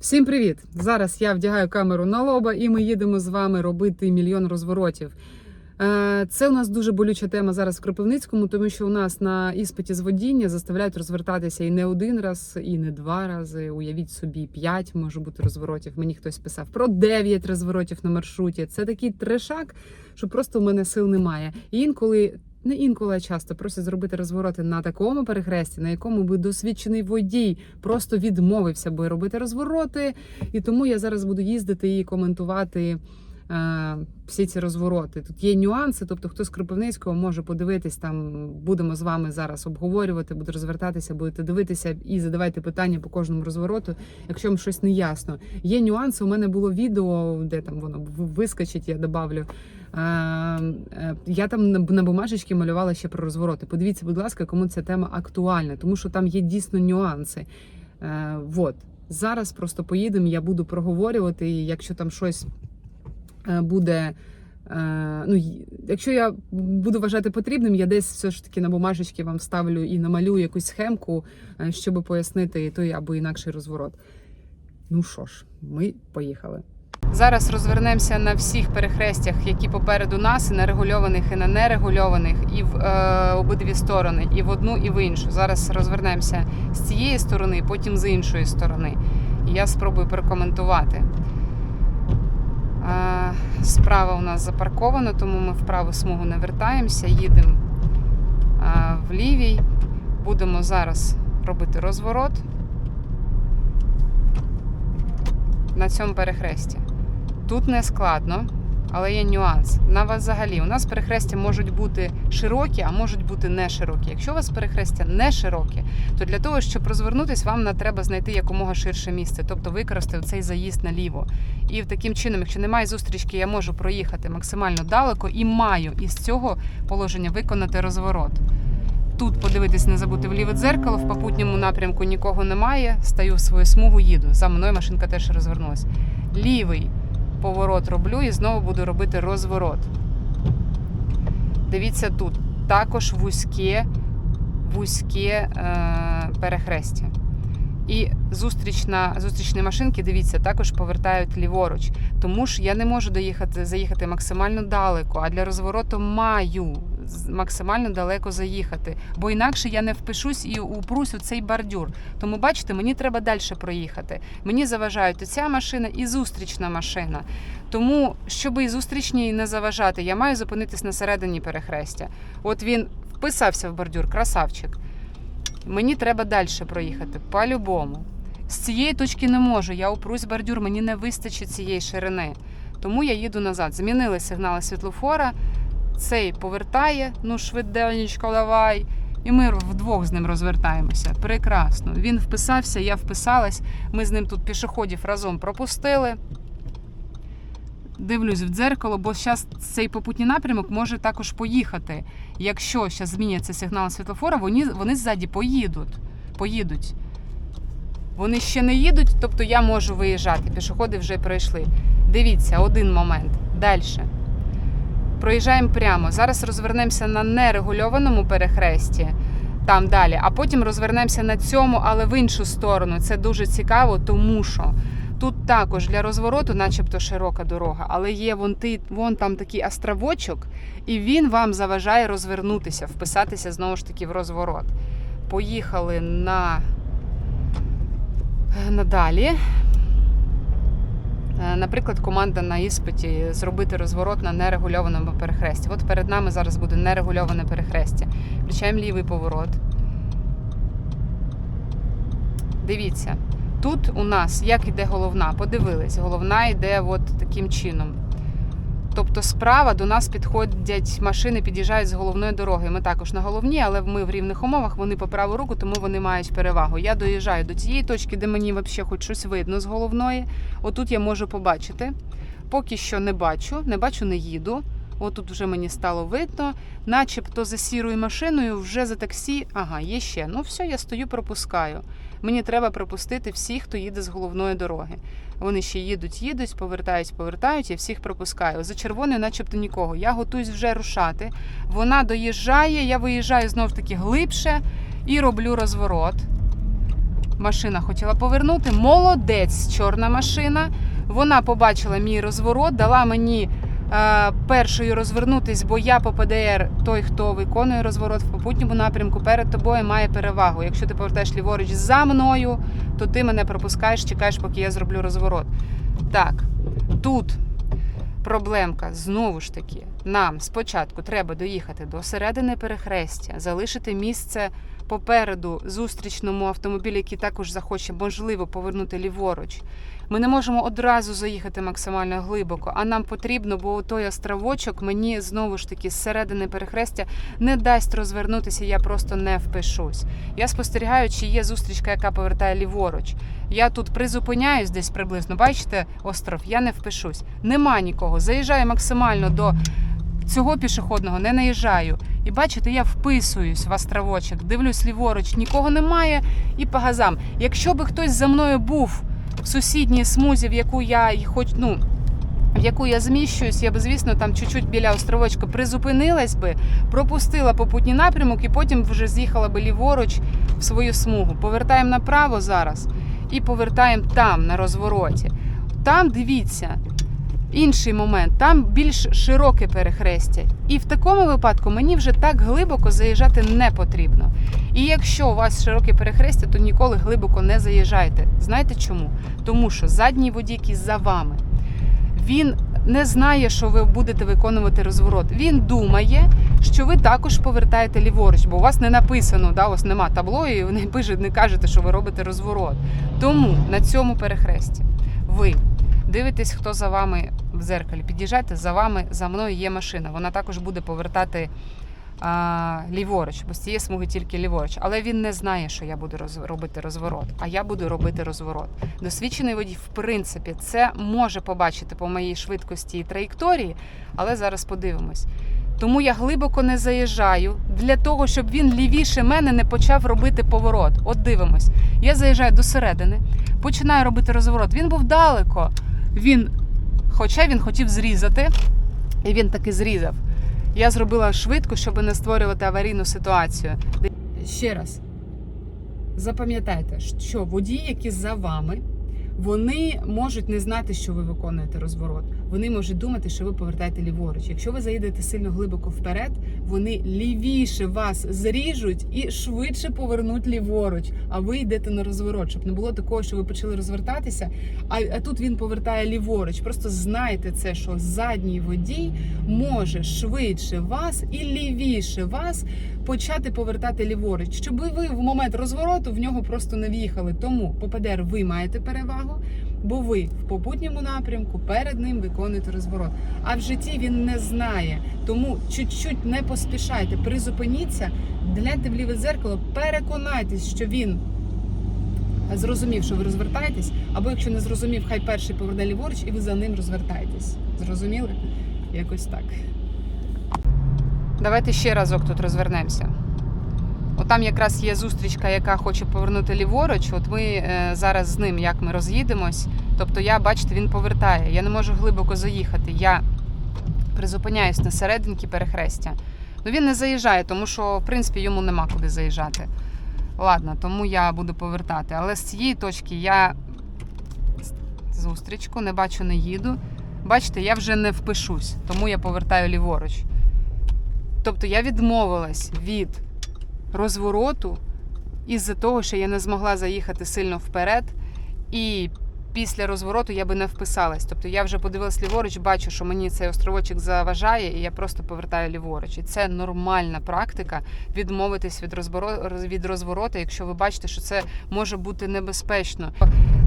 Всім привіт! Зараз я вдягаю камеру на лоба, і ми їдемо з вами робити мільйон розворотів. Е, Це у нас дуже болюча тема зараз в Кропивницькому, тому що у нас на іспиті з водіння заставляють розвертатися і не один раз, і не два рази. Уявіть собі, п'ять може бути розворотів. Мені хтось писав про дев'ять розворотів на маршруті. Це такий трешак, що просто в мене сил немає. І інколи. Не інколи а часто просять зробити розвороти на такому перехресті, на якому би досвідчений водій просто відмовився би робити розвороти. І тому я зараз буду їздити і коментувати е, всі ці розвороти. Тут є нюанси, тобто хто з Кропивницького може подивитись, там будемо з вами зараз обговорювати, буду розвертатися, будете дивитися і задавайте питання по кожному розвороту, якщо вам щось не ясно. Є нюанси. У мене було відео, де там воно вискочить, я добавлю. Е, Я там на бумажечки малювала ще про розвороти. Подивіться, будь ласка, кому ця тема актуальна, тому що там є дійсно нюанси. Е, Вот зараз просто поїдемо. Я буду проговорювати. і Якщо там щось е, буде. Ну, якщо я буду вважати потрібним, я десь все ж таки на бумажечки вам ставлю і намалюю якусь схемку, щоб пояснити той або інакший розворот. Ну що ж, ми поїхали. Зараз розвернемося на всіх перехрестях, які попереду нас, і на регульованих, і на нерегульованих, і в е, обидві сторони, і в одну, і в іншу. Зараз розвернемося з цієї сторони, потім з іншої сторони. І я спробую прокоментувати. Е, справа у нас запарковано, тому ми в праву смугу не вертаємося, їдемо е, в лівій. Будемо зараз робити розворот на цьому перехресті. Тут не складно, але є нюанс. На вас взагалі у нас перехрестя можуть бути широкі, а можуть бути не широкі. Якщо у вас перехрестя не широкі, то для того, щоб розвернутись, вам треба знайти якомога ширше місце, тобто використати цей заїзд наліво. І таким чином, якщо немає зустрічки, я можу проїхати максимально далеко і маю із цього положення виконати розворот. Тут подивитись, не забути в ліве дзеркало, в попутньому напрямку нікого немає. Стаю в свою смугу, їду. За мною машинка теж розвернулась. Лівий поворот роблю і знову буду робити розворот. Дивіться тут. Також вузьке, вузьке е, перехрестя. І зустрічна, зустрічні машинки, дивіться, також повертають ліворуч. Тому ж я не можу доїхати, заїхати максимально далеко, а для розвороту маю максимально далеко заїхати. Бо інакше я не впишусь і упрусь у цей бордюр. Тому, бачите, мені треба далі проїхати. Мені заважають і ця машина, і зустрічна машина. Тому, щоб і зустрічній не заважати, я маю зупинитись на середині перехрестя. От він вписався в бордюр, красавчик. Мені треба далі проїхати, по-любому. З цієї точки не можу. Я упрусь бордюр, мені не вистачить цієї ширини. Тому я їду назад. Змінили сигнали світлофора. Цей повертає, ну швиденечко, давай. І ми вдвох з ним розвертаємося. Прекрасно. Він вписався, я вписалась. Ми з ним тут пішоходів разом пропустили. Дивлюсь в дзеркало, бо зараз цей попутній напрямок може також поїхати. Якщо зараз зміняться сигнал світлофора, вони, вони ззаді поїдуть. поїдуть. Вони ще не їдуть, тобто я можу виїжджати. Пішоходи вже пройшли. Дивіться, один момент. Далі. Проїжджаємо прямо. Зараз розвернемося на нерегульованому перехресті, там далі, а потім розвернемося на цьому, але в іншу сторону. Це дуже цікаво, тому що тут також для розвороту, начебто широка дорога, але є вон, ти, вон там такий островочок, і він вам заважає розвернутися, вписатися знову ж таки в розворот. Поїхали на, надалі. Е, Наприклад, команда на іспиті зробити розворот на нерегульованому перехресті. От перед нами зараз буде нерегульоване перехрестя. Включаємо лівий поворот. Дивіться, тут у нас як іде головна, подивились, головна йде от таким чином. Тобто справа до нас підходять машини, під'їжджають з головної дороги. Ми також на головній, але ми в рівних умовах, вони по праву руку, тому вони мають перевагу. Я доїжджаю до цієї точки, де мені взагалі хоч щось видно з головної. Отут я можу побачити. Поки що не бачу, не бачу, не їду. Отут вже мені стало видно, начебто за сірою машиною, вже за таксі. Ага, є ще. Ну все, я стою, пропускаю. Мені треба пропустити всіх, хто їде з головної дороги. Вони ще їдуть, їдуть, повертають, повертають, я всіх пропускаю. За червоною, начебто нікого. Я готуюсь вже рушати. Вона доїжджає, я виїжджаю знов таки глибше і роблю розворот. машина хотіла повернути. Молодець, чорна машина. Вона побачила мій розворот, дала мені е, першою розвернутись, бо я по ПДР, той, хто виконує розворот в попутньому напрямку, перед тобою має перевагу. Якщо ти повертаєш ліворуч за мною, то ти мене пропускаєш, чекаєш, поки я зроблю розворот. Так, тут проблемка знову ж таки. Нам спочатку треба доїхати до середини перехрестя, залишити місце попереду зустрічному автомобілі, який також захоче можливо повернути ліворуч. Ми не можемо одразу заїхати максимально глибоко, а нам потрібно, бо той островочок мені знову ж таки з середини перехрестя не дасть розвернутися, я просто не впишусь. Я спостерігаю, чи є зустрічка, яка повертає ліворуч. Я тут призупиняюсь десь приблизно. Бачите, остров, я не впишусь. Нема нікого. Заїжджаю максимально до цього пішохідного, не наїжджаю. І бачите, я вписуюсь в островочок, дивлюсь ліворуч, нікого немає і по газам. Якщо би хтось за мною був в сусідній смузі, в яку я хоч, ну, в яку я зміщуюсь, я би, звісно, там чуть-чуть біля островочка призупинилась би, пропустила попутній напрямок і потім вже з'їхала би ліворуч в свою смугу. Повертаємо направо зараз і повертаємо там на розвороті. Там дивіться. Інший момент, там більш широке перехрестя. І в такому випадку мені вже так глибоко заїжджати не потрібно. І якщо у вас широке перехрестя, то ніколи глибоко не заїжджайте. Знаєте чому? Тому що задній водій, який за вами, він не знає, що ви будете виконувати розворот. Він думає, що ви також повертаєте ліворуч, бо у вас не написано, да, у вас нема табло, і ви не кажете, що ви робите розворот. Тому на цьому перехресті ви дивитесь, хто за вами в зеркалі. Під'їжджайте за вами, за мною є машина. Вона також буде повертати а, ліворуч, бо з цієї смуги тільки ліворуч. Але він не знає, що я буду роз, робити розворот, а я буду робити розворот. Досвідчений водій, в принципі, це може побачити по моїй швидкості і траєкторії, але зараз подивимось. Тому я глибоко не заїжджаю для того, щоб він лівіше мене не почав робити поворот. От дивимось. Я заїжджаю до середини, починаю робити розворот. Він був далеко. Він, хоча він хотів зрізати, і він таки зрізав. Я зробила швидко, щоб не створювати аварійну ситуацію. Ще раз запам'ятайте, що водії, які за вами, вони можуть не знати, що ви виконуєте розворот. Вони можуть думати, що ви повертаєте ліворуч. Якщо ви заїдете сильно глибоко вперед, вони лівіше вас зріжуть і швидше повернуть ліворуч. А ви йдете на розворот, щоб не було такого, що ви почали розвертатися, а, а тут він повертає ліворуч. Просто знайте це, що задній водій може швидше вас і лівіше вас почати повертати ліворуч, щоб ви в момент розвороту в нього просто не в'їхали. Тому по ви маєте перевагу, бо ви в попутньому напрямку перед ним виконуєте розворот. А в житті він не знає. Тому чуть-чуть не поспішайте, призупиніться, гляньте в ліве дзеркало, переконайтесь, що він. Зрозумів, що ви розвертаєтесь, або якщо не зрозумів, хай перший поверне ліворуч, і ви за ним розвертаєтесь. Зрозуміли? Якось так. Давайте ще разок тут розвернемося. От там якраз є зустрічка, яка хоче повернути ліворуч. От ми е, зараз з ним, як ми роз'їдемось. Тобто, я, бачите, він повертає. Я не можу глибоко заїхати. Я призупиняюсь на серединки перехрестя. Ну він не заїжджає, тому що в принципі йому нема куди заїжджати. Ладно, тому я буду повертати. Але з цієї точки я зустрічку не бачу, не їду. Бачите, я вже не впишусь, тому я повертаю ліворуч. Тобто я відмовилась від розвороту із-за того, що я не змогла заїхати сильно вперед, і після розвороту я би не вписалась. Тобто я вже подивилась ліворуч, бачу, що мені цей островочок заважає, і я просто повертаю ліворуч. І це нормальна практика відмовитись від розвороту, від розвороту, якщо ви бачите, що це може бути небезпечно.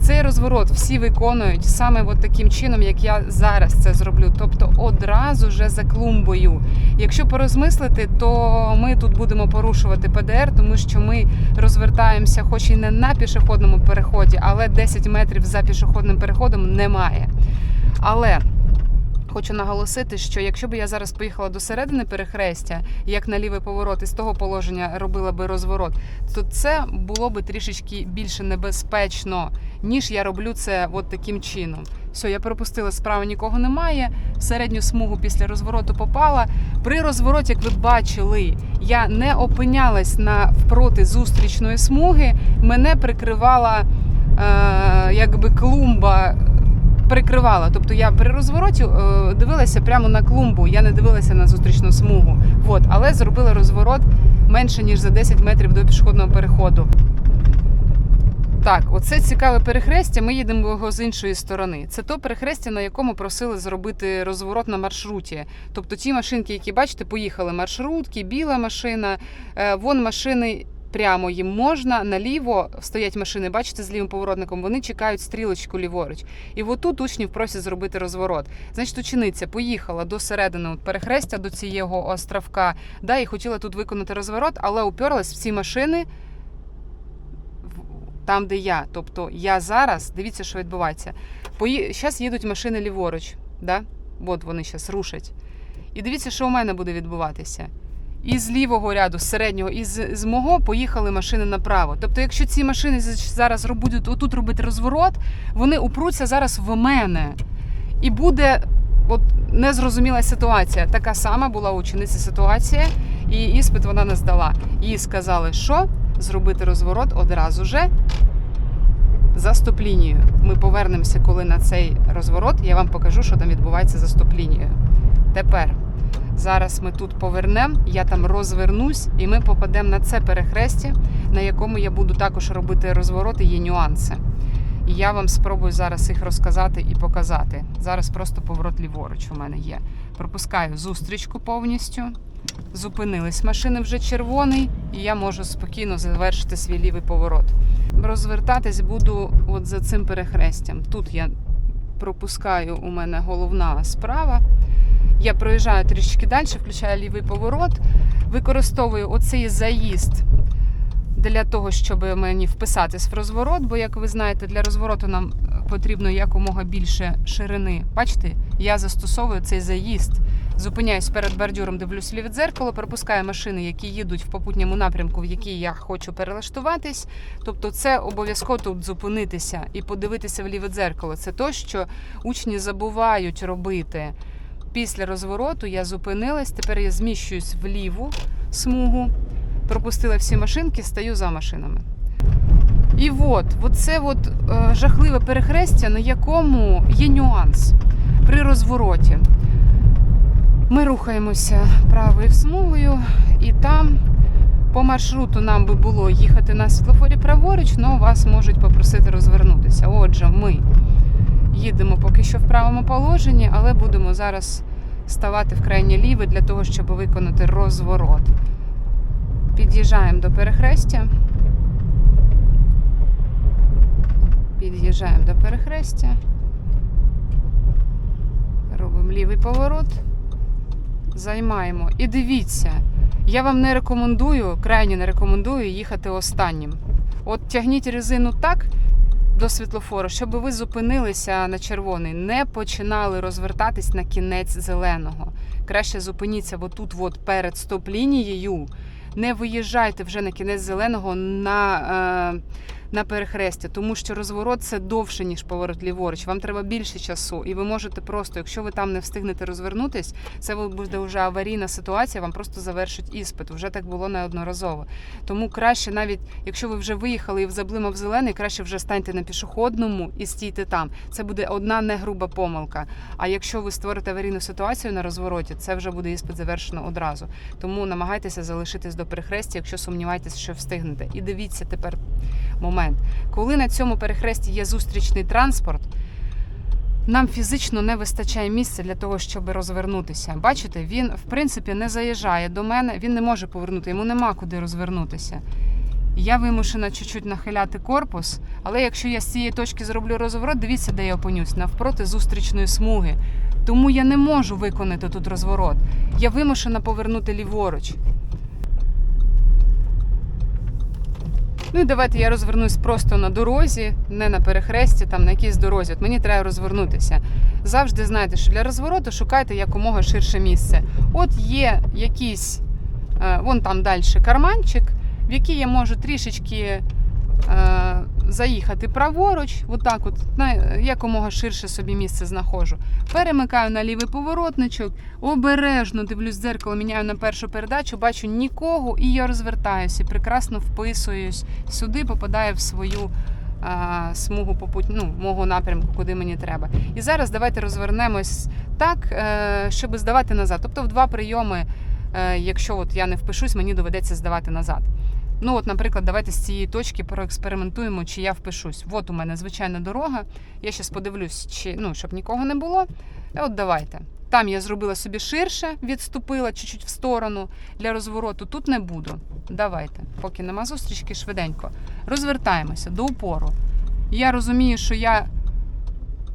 Цей розворот всі виконують саме от таким чином, як я зараз це зроблю. Тобто одразу же за клумбою. Якщо порозмислити, то ми тут будемо порушувати ПДР, тому що ми розвертаємося, хоч і не на пішохідному переході, але 10 метрів за пішохідним переходом немає. Але хочу наголосити, що якщо б я зараз поїхала до середини перехрестя, як на лівий поворот, і з того положення робила би розворот, то це було би трішечки більше небезпечно, ніж я роблю це от таким чином. Все, я пропустила справа, нікого немає. В середню смугу після розвороту попала. При розвороті, як ви бачили, я не опинялась на впроти зустрічної смуги. Мене прикривала якби клумба. Прикривала, тобто я при розвороті е, дивилася прямо на клумбу, я не дивилася на зустрічну смугу. От, але зробила розворот менше ніж за 10 метрів до пішохідного переходу. Так, оце цікаве перехрестя. Ми їдемо його з іншої сторони. Це то перехрестя, на якому просили зробити розворот на маршруті. Тобто ті машинки, які бачите, поїхали маршрутки, біла машина, е, вон машини. Прямо їм можна наліво стоять машини, бачите, з лівим поворотником. Вони чекають стрілочку ліворуч. І отут учнів просять зробити розворот. Значить, учениця поїхала до середини от перехрестя до цього островка, да, і хотіла тут виконати розворот, але уперлась в ці машини там, де я. Тобто я зараз, дивіться, що відбувається. Пої... Зараз їдуть машини ліворуч, да? от вони зараз рушать. І дивіться, що у мене буде відбуватися. І з лівого ряду, з середнього, і з, мого поїхали машини направо. Тобто, якщо ці машини зараз будуть отут робити розворот, вони упруться зараз в мене. І буде от незрозуміла ситуація. Така сама була у учениці ситуація, і іспит вона не здала. Їй сказали, що зробити розворот одразу же за стоп-лінією. Ми повернемося, коли на цей розворот я вам покажу, що там відбувається за стоп-лінією. Тепер зараз ми тут повернемо, я там розвернусь, і ми попадемо на це перехрестя, на якому я буду також робити розворот, і є нюанси. І я вам спробую зараз їх розказати і показати. Зараз просто поворот ліворуч у мене є. Пропускаю зустрічку повністю. Зупинились машини вже червоний, і я можу спокійно завершити свій лівий поворот. Розвертатись буду от за цим перехрестям. Тут я пропускаю у мене головна справа. Я проїжджаю трішки далі, включаю лівий поворот, використовую оцей заїзд для того, щоб мені вписатись в розворот, бо, як ви знаєте, для розвороту нам потрібно якомога більше ширини. Бачите, я застосовую цей заїзд. Зупиняюсь перед бордюром, дивлюсь ліве дзеркало, пропускаю машини, які їдуть в попутньому напрямку, в який я хочу перелаштуватись. Тобто, це обов'язково тут зупинитися і подивитися в ліве дзеркало. Це то, що учні забувають робити. Після розвороту я зупинилась, тепер я зміщуюсь в ліву смугу, пропустила всі машинки, стою за машинами. І от, це от е, жахливе перехрестя, на якому є нюанс при розвороті. Ми рухаємося правою смугою, і там по маршруту нам би було їхати на світлофорі праворуч, але вас можуть попросити розвернутися. Отже, ми їдемо поки що в правому положенні, але будемо зараз ставати в крайнє ліве для того, щоб виконати розворот. Під'їжджаємо до перехрестя. Під'їжджаємо до перехрестя. Робимо лівий поворот. Займаємо. І дивіться, я вам не рекомендую, крайні не рекомендую їхати останнім. От тягніть резину так до світлофору, щоб ви зупинилися на червоний, не починали розвертатись на кінець зеленого. Краще зупиніться отут, от перед стоп-лінією. Не виїжджайте вже на кінець зеленого на, е, на перехрестя, тому що розворот це довше, ніж поворот ліворуч. Вам треба більше часу, і ви можете просто, якщо ви там не встигнете розвернутись, це буде вже аварійна ситуація, вам просто завершить іспит. Вже так було неодноразово. Тому краще, навіть якщо ви вже виїхали і заблимав зелений, краще вже станьте на пішохідному і стійте там. Це буде одна не груба помилка. А якщо ви створите аварійну ситуацію на розвороті, це вже буде іспит завершено одразу. Тому намагайтеся залишитись до перехрестя, якщо сумніваєтесь, що встигнете. І дивіться тепер момент. Коли на цьому перехресті є зустрічний транспорт, нам фізично не вистачає місця для того, щоб розвернутися. Бачите, він в принципі не заїжджає до мене, він не може повернути, йому нема куди розвернутися. Я вимушена чуть-чуть нахиляти корпус, але якщо я з цієї точки зроблю розворот, дивіться, де я опинюсь, навпроти зустрічної смуги. Тому я не можу виконати тут розворот. Я вимушена повернути ліворуч. Ну і давайте я розвернусь просто на дорозі, не на перехресті, там на якійсь дорозі. От мені треба розвернутися. Завжди знайте, що для розвороту шукайте якомога ширше місце. От є якийсь, е, вон там далі карманчик, в який я можу трішечки е, заїхати праворуч, отак, от на якомога ширше собі місце знаходжу. Перемикаю на лівий поворотничок, обережно дивлюсь в дзеркало, міняю на першу передачу, бачу нікого, і я розвертаюся, прекрасно вписуюсь сюди, попадаю в свою а, смугу попут... ну, мого напрямку, куди мені треба. І зараз давайте розвернемось так, е, щоб здавати назад. Тобто в два прийоми, е, якщо от я не впишусь, мені доведеться здавати назад. Ну, от, наприклад, давайте з цієї точки проекспериментуємо, чи я впишусь. От у мене звичайна дорога. Я зараз подивлюсь, чи ну, щоб нікого не було. І от давайте. Там я зробила собі ширше, відступила чуть-чуть в сторону для розвороту. Тут не буду. Давайте, поки нема зустрічки, швиденько. Розвертаємося до упору. Я розумію, що я.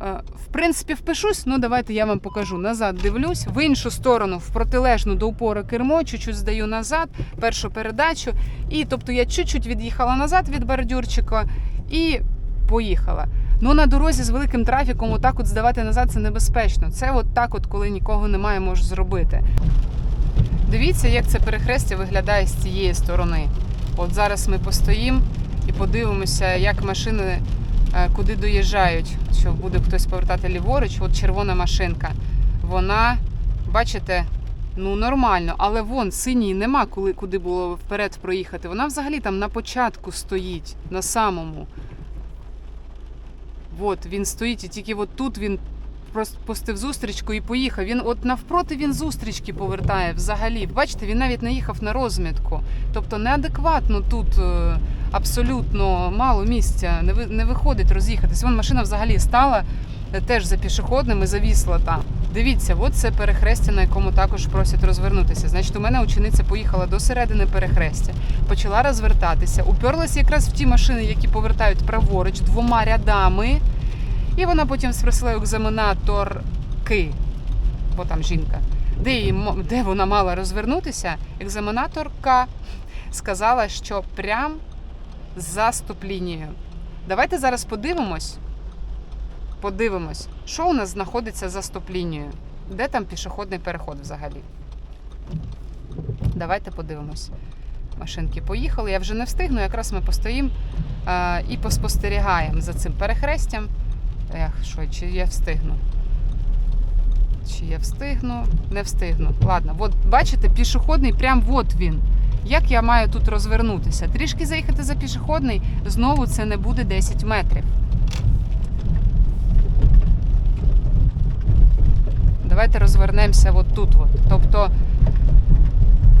Е, В принципі, впишусь, ну давайте я вам покажу. Назад дивлюсь, в іншу сторону, в протилежну до упору кермо, чуть-чуть здаю назад, першу передачу. І тобто я чуть-чуть від'їхала назад від бордюрчика і поїхала. Ну на дорозі з великим трафіком, отак от здавати назад це небезпечно. Це от так, от, коли нікого немає, можу зробити. Дивіться, як це перехрестя виглядає з цієї сторони. От зараз ми постоїмо і подивимося, як машини куди доїжджають. Що буде хтось повертати ліворуч, от червона машинка. Вона, бачите, ну нормально, але вон синій нема, коли куди було вперед проїхати. Вона взагалі там на початку стоїть, на самому. От він стоїть, і тільки от тут він просто пустив зустрічку і поїхав. Він от навпроти він зустрічки повертає взагалі. Бачите, він навіть не їхав на розмітку. Тобто неадекватно тут е, абсолютно мало місця, не не виходить роз'їхатись. Вон машина взагалі стала е, теж за пішохідним і завісла там. Дивіться, от це перехрестя, на якому також просять розвернутися. Значить, у мене учениця поїхала до середини перехрестя, почала розвертатися, уперлася якраз в ті машини, які повертають праворуч двома рядами. І вона потім спросила екзаменаторки, бо там жінка, де, її, де вона мала розвернутися. Екзаменаторка сказала, що прям за стоп-лінією. Давайте зараз подивимось. Подивимось, що у нас знаходиться за стоп-лінією. Де там пішохідний переход взагалі? Давайте подивимось. Машинки поїхали. Я вже не встигну, якраз ми постоїмо і поспостерігаємо за цим перехрестям. Ех, що, чи я встигну? Чи я встигну? Не встигну. Ладно, от бачите, пішохідний, прям от він. Як я маю тут розвернутися? Трішки заїхати за пішохідний, знову це не буде 10 метрів. Давайте розвернемося от тут. От. Тобто,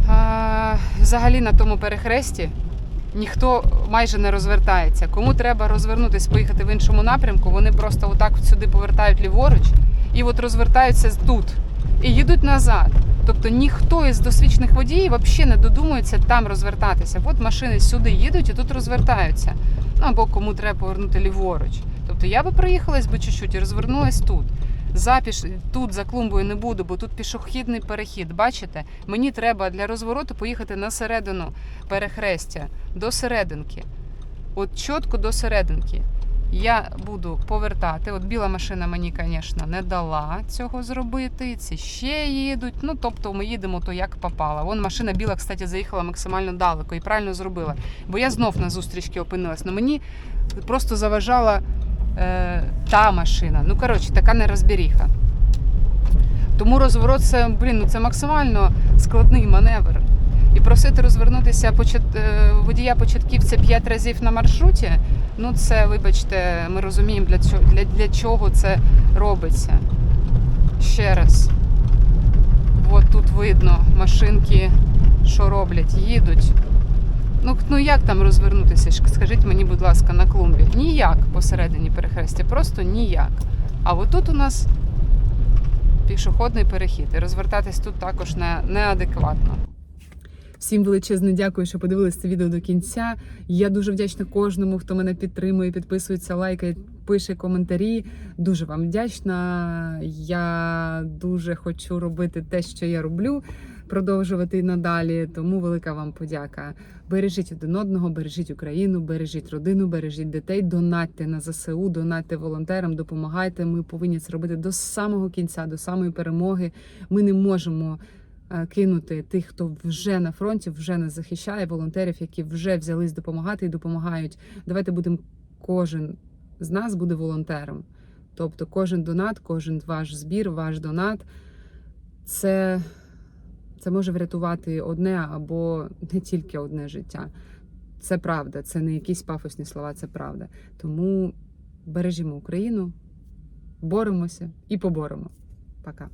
а, взагалі на тому перехресті ніхто майже не розвертається. Кому треба розвернутися, поїхати в іншому напрямку, вони просто отак сюди повертають ліворуч і от розвертаються тут і їдуть назад. Тобто ніхто із досвідчених водіїв взагалі не додумується там розвертатися. От машини сюди їдуть і тут розвертаються. Ну або кому треба повернути ліворуч. Тобто я би проїхалась би чуть-чуть і розвернулась тут. Запіш тут за клумбою не буду, бо тут пішохідний перехід. Бачите, мені треба для розвороту поїхати на середину перехрестя до серединки. От чітко до серединки. Я буду повертати. От біла машина мені, звісно, не дала цього зробити. Ці ще їдуть. Ну, тобто ми їдемо то як попало. Вон машина біла, кстати, заїхала максимально далеко і правильно зробила. Бо я знов на зустрічці опинилась. Ну мені просто заважала е, та машина. Ну, коротше, така нерозберіха. Тому розворот це, блін, ну це максимально складний маневр. І просити розвернутися почат- е, водія початківця 5 разів на маршруті. Ну, це, вибачте, ми розуміємо, для чого, для, для чого це робиться. Ще раз. От тут видно машинки, що роблять, їдуть. Ну, ну як там розвернутися? Скажіть мені, будь ласка, на клумбі. Ніяк посередині перехрестя, просто ніяк. А отут у нас пішохідний перехід. І розвертатись тут також не, неадекватно. Всім величезне дякую, що подивилися це відео до кінця. Я дуже вдячна кожному, хто мене підтримує, підписується, лайкає, пише коментарі. Дуже вам вдячна. Я дуже хочу робити те, що я роблю, продовжувати надалі. Тому велика вам подяка. Бережіть один одного, бережіть Україну, бережіть родину, бережіть дітей, донатьте на ЗСУ, донатьте волонтерам, допомагайте. Ми повинні це робити до самого кінця, до самої перемоги. Ми не можемо е, кинути тих, хто вже на фронті, вже нас захищає, волонтерів, які вже взялись допомагати і допомагають. Давайте будемо кожен з нас буде волонтером. Тобто кожен донат, кожен ваш збір, ваш донат це, це може врятувати одне або не тільки одне життя. Це правда, це не якісь пафосні слова, це правда. Тому бережімо Україну, боремося і поборемо. Пока.